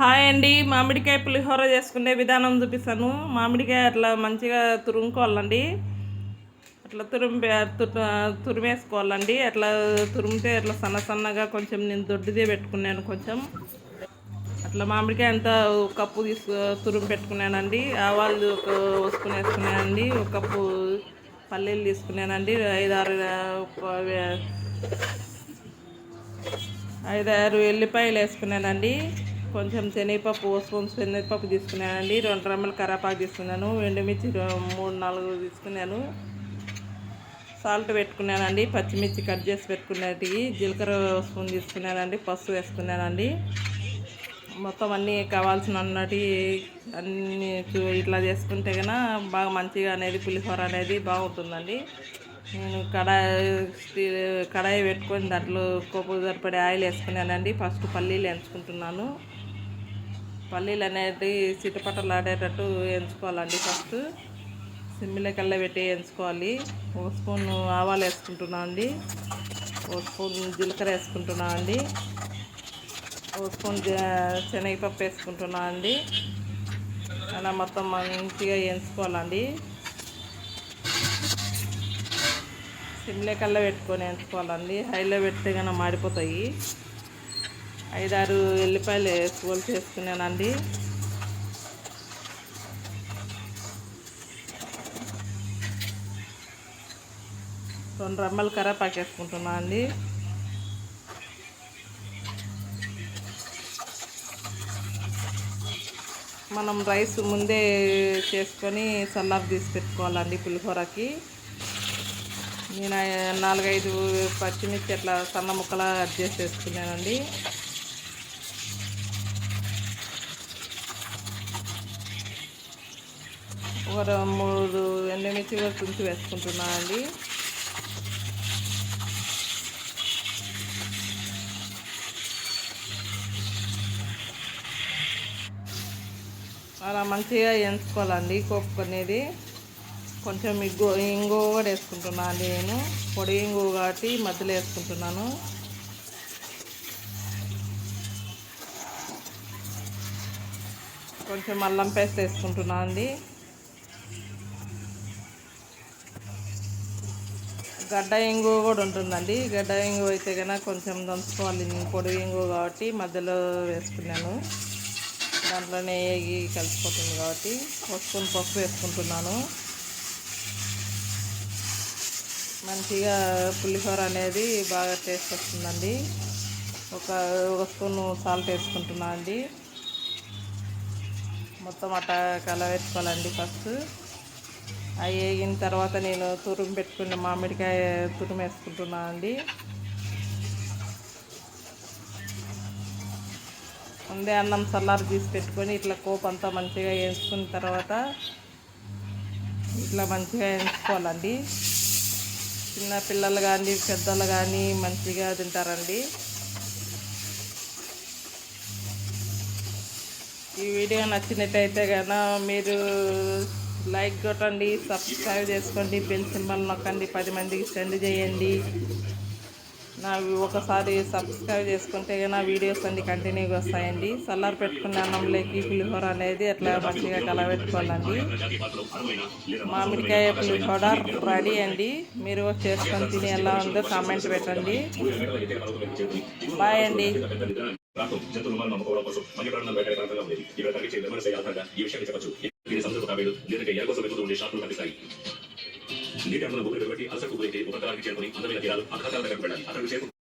Hi అండి. మామిడికాయ పులిహోర చేసుకునే విధానం చూపిస్తాను. మామిడికాయ అట్లా మంచిగా తురుముకోవాలండి. అట్లా తురుము తురిమేసుకోవాలండి. అట్లా తురిమితే అట్లా సన్న సన్నగా కొంచెం నేను దొడ్డిదే పెట్టుకున్నాను కొంచెం. అట్లా మామిడికాయ అంతా ఒక కప్పు తీసు తురుము పెట్టుకున్నానండి. ఆవాలు ఒక వసుకునేసుకున్నానండి ఒక కప్పు పల్లీలు తీసుకున్నానండి. ఐదారు ఐదారు ఎల్లిపాయలు వేసుకున్నానండి. కొంచెం శనగపప్పు ఓ స్పూన్ శనగపప్పు తీసుకున్నానండి. రెండు రమ్మల కరాపాకు తీసుకున్నాను. ఎండుమిర్చి మూడు నాలుగు తీసుకున్నాను. సాల్ట్ పెట్టుకున్నానండి. పచ్చిమిర్చి కట్ చేసి పెట్టుకున్నటివి జీలకర్ర స్పూన్ తీసుకున్నానండి. పసుపు వేసుకున్నానండి. మొత్తం అన్నీ కావాల్సిన అన్నటి అన్ని చూ- ఇట్లా చేసుకుంటే కన్నా బాగా మంచిగా అనేది పులిహోర అనేది బాగుంటుందండి. నేను కడాయి కడాయి పెట్టుకొని దాంట్లో కొప్పు సరిపడే ఆయిల్ వేసుకున్నానండి. ఫస్ట్ పల్లీలు ఎంచుకుంటున్నాను పల్లీలు అనేది చిటపటలు ఆడేటట్టు ఎంచుకోవాలండి ఫస్ట్. సిమ్మిలో కళ్ళ పెట్టి ఎంచుకోవాలి. ఒక స్పూన్ ఆవాలు వేసుకుంటున్నాను అండి. ఒక స్పూన్ జీలకర్ర వేసుకుంటున్నా అండి. ఒక స్పూన్ శనగపప్పు వేసుకుంటున్నాను అండి. అలా మొత్తం మంచిగా వేయించుకోవాలండి సిమ్లే కల్లా పెట్టుకొని వేయించుకోవాలండి హైలో పెడితే కన్నా మాడిపోతాయి. ఐదారు ఎల్లిపాయలు వేసుకోవాలి చేసుకున్నానండి. రెండు రమ్మలు కరేపాకు వేసుకుంటున్నాను అండి. మనం రైస్ ముందే చేసుకొని సల్లాపు తీసి పెట్టుకోవాలండి పులిహోరకి. నేను నాలుగైదు పచ్చిమిర్చి అట్లా సన్న ముక్కలా అడ్జస్ట్ చేసుకున్నానండి. ఒక మూడు ఎండమిర్చి కూడా తుంచి వేసుకుంటున్నానండి అలా మంచిగా వేయించుకోవాలండి కొప్పు అనేది. కొంచెం ఇగ్గు ఇంగు కూడా వేసుకుంటున్నాను అండి నేను. పొడి ఇంగు కాబట్టి మధ్యలో వేసుకుంటున్నాను. కొంచెం అల్లం పేస్ట్ వేసుకుంటున్నాను అండి. గడ్డ ఇంగువ కూడా ఉంటుందండి. గడ్డ ఇంగువ అయితే కనుక కొంచెం దంచుకోవాలి. పొడి ఇంగు కాబట్టి మధ్యలో వేసుకున్నాను. దాంట్లోనే ఏగి కలిసిపోతుంది కాబట్టి ఒక స్పూన్ పప్పు వేసుకుంటున్నాను. మంచిగా పులిహోర అనేది బాగా టేస్ట్ వస్తుందండి. ఒక ఒక స్పూన్ సాల్ట్ వేసుకుంటున్నాను అండి. మొత్తం అట్లా కలవేసుకోవాలండి ఫస్ట్. అవి వేగిన తర్వాత నేను తురుము పెట్టుకున్న మామిడికాయ తురుము వేసుకుంటున్నాను అండి. ముందే అన్నం చల్లారు తీసి పెట్టుకొని ఇట్లా కోపంతా అంతా మంచిగా వేసుకున్న తర్వాత ఇట్లా మంచిగా వేసుకోవాలండి చిన్న పిల్లలు కానీ పెద్దలు కానీ మంచిగా తింటారండి. ఈ వీడియో నచ్చినట్టయితే కనుక మీరు లైక్ కొట్టండి సబ్స్క్రైబ్ చేసుకోండి బెల్ సింబల్ నొక్కండి పది మందికి సెండ్ చేయండి. నా ఒకసారి సబ్స్క్రైబ్ చేసుకుంటే నా వీడియోస్ అన్ని కంటిన్యూగా వస్తాయండి. సల్లార్ పెట్టుకున్న అన్నంలోకి పులిహోర అనేది అట్లా మంచిగా కలబెట్టుకోవాలండి. మామిడికాయ పులిహోర రెడీ అండి. మీరు చేసుకొని తిని ఎలా ఉందో కామెంట్ పెట్టండి. బాయ్ అండి. జంతువులు మనం నమ్ముకోవడం కోసం వేటాడే ప్రాంతంగా ఉండేది ఈ విషయాన్ని చెప్పచ్చు. ఇది సముద్ర తాబేలు లేదంటే ఎర కోసం వెతుకుతూ ఉండే షాపులు కనిపిస్తాయి. నీటి అమ్మను భూమిని పెట్టి అలసకు గురైతే ఒక తరానికి చేరుకుని అందమైన తీరాలు అక్కడ దగ్గరకు వెళ్ళాలి. అక్కడికి చేరుకుని